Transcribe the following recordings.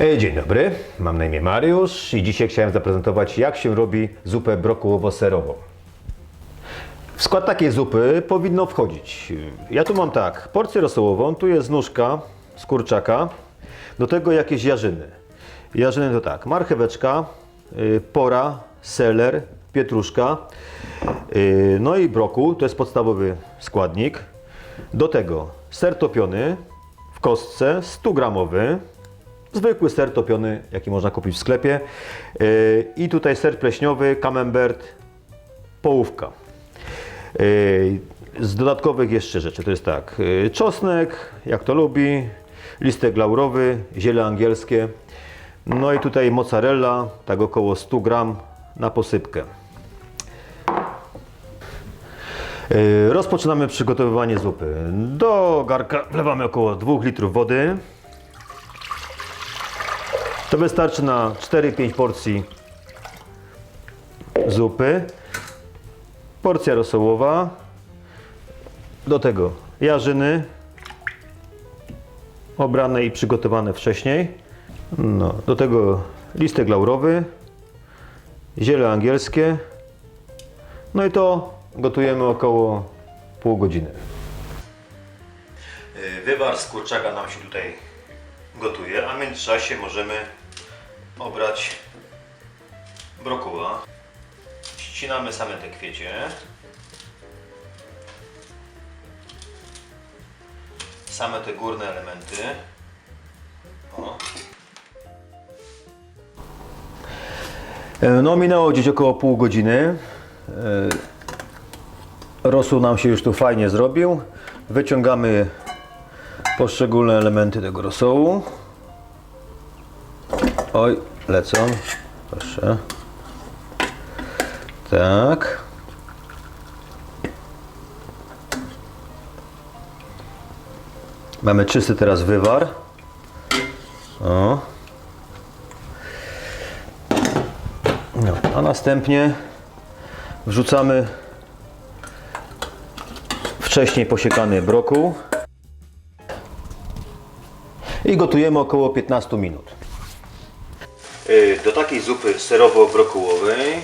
E, Dzień dobry, mam na imię Mariusz i dzisiaj chciałem zaprezentować jak się robi zupę brokułowo-serową. W skład takiej zupy powinno wchodzić. Ja tu mam tak, porcję rosołową, tu jest nóżka z kurczaka, do tego jakieś jarzyny. Jarzyny to tak, marcheweczka, y, pora, seler, pietruszka, no i brokuł, to jest podstawowy składnik. Do tego ser topiony w kostce, 100 gramowy, zwykły ser topiony, jaki można kupić w sklepie. Y, I tutaj ser pleśniowy, camembert, połówka. Yy, Z dodatkowych jeszcze rzeczy to jest tak, yy, czosnek, jak to lubi, listek laurowy, ziele angielskie, no i tutaj mozzarella, tak około 100 gram na posypkę. Yy, Rozpoczynamy przygotowywanie zupy. Do garka wlewamy około 2 litrów wody. To wystarczy na 4-5 porcji zupy. Porcja rosołowa. Do tego jarzyny obrane i przygotowane wcześniej. No, do tego listek laurowy, ziele angielskie. No i to gotujemy około pół godziny. Wywar z kurczaka nam się tutaj gotuje, a w międzyczasie możemy obrać brokuła. Ścinamy same te kwiecie. Same te górne elementy. O. E, No minęło gdzieś około pół godziny. E, Rosół nam się już tu fajnie zrobił. Wyciągamy poszczególne elementy tego rosołu. Oj, lecą. Proszę. Tak. Mamy czysty teraz wywar. O. No, a następnie wrzucamy wcześniej posiekany brokuł i gotujemy około 15 minut. Y, Do takiej zupy serowo-brokułowej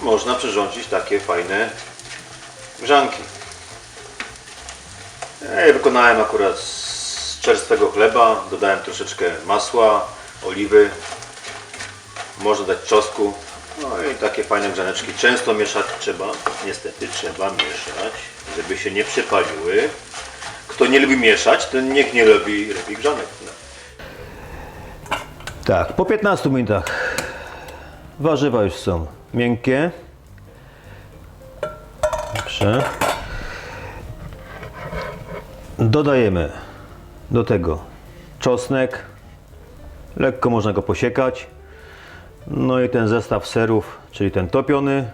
można przyrządzić takie fajne grzanki. Ja je wykonałem akurat z czerstwego chleba, dodałem troszeczkę masła, oliwy, można dać czosnku. No i takie fajne grzaneczki. Często mieszać trzeba, niestety trzeba mieszać, żeby się nie przepaliły. Kto nie lubi mieszać, ten niech nie lubi, robi grzanek. Tak, po 15 minutach warzywa już są miękkie. Dobrze. Dodajemy do tego czosnek. Lekko można go posiekać. No i ten zestaw serów, czyli ten topiony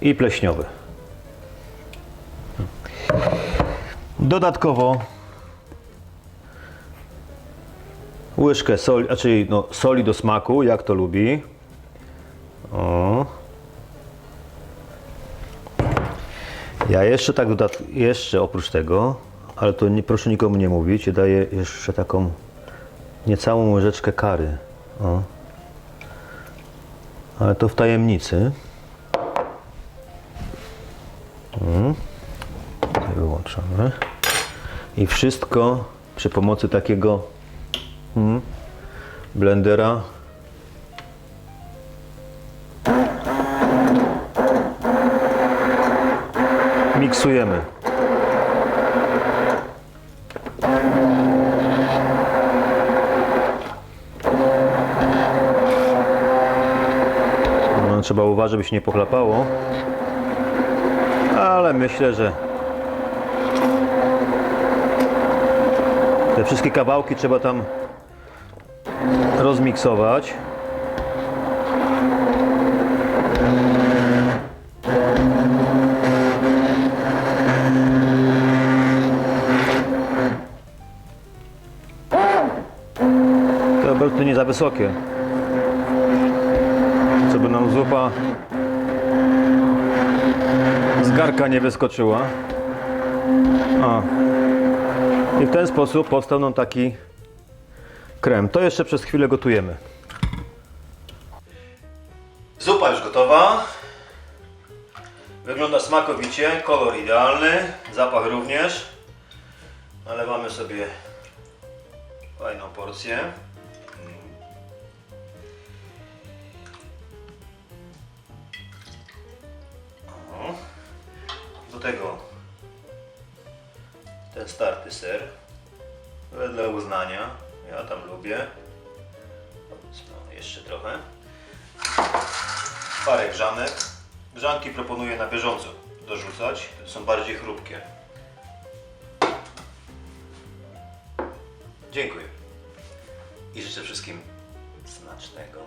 i pleśniowy. Dodatkowo łyżkę soli, znaczy no, soli do smaku, jak to lubi. O. Ja jeszcze tak dodat, jeszcze oprócz tego, ale to nie, proszę nikomu nie mówić, daję jeszcze taką niecałą łyżeczkę kary. O. Ale to w tajemnicy. Mm. Wyłączamy. I wszystko przy pomocy takiego mm, blendera miksujemy. No, trzeba uważać, żeby się nie pochlapało. Ale myślę, że te wszystkie kawałki trzeba tam rozmiksować. Te obroty nie za wysokie. Co by nam zupa z garka nie wyskoczyła. O. I w ten sposób powstał nam taki krem. To jeszcze przez chwilę gotujemy. Zupa już gotowa. Wygląda smakowicie, kolor idealny, zapach również. Nalewamy sobie fajną porcję. Do tego ten starty ser. Wedle uznania. Ja tam lubię. No, jeszcze trochę. Parę grzanek. Grzanki proponuję na bieżąco dorzucać. Są bardziej chrupkie. Dziękuję. I życzę wszystkim smacznego.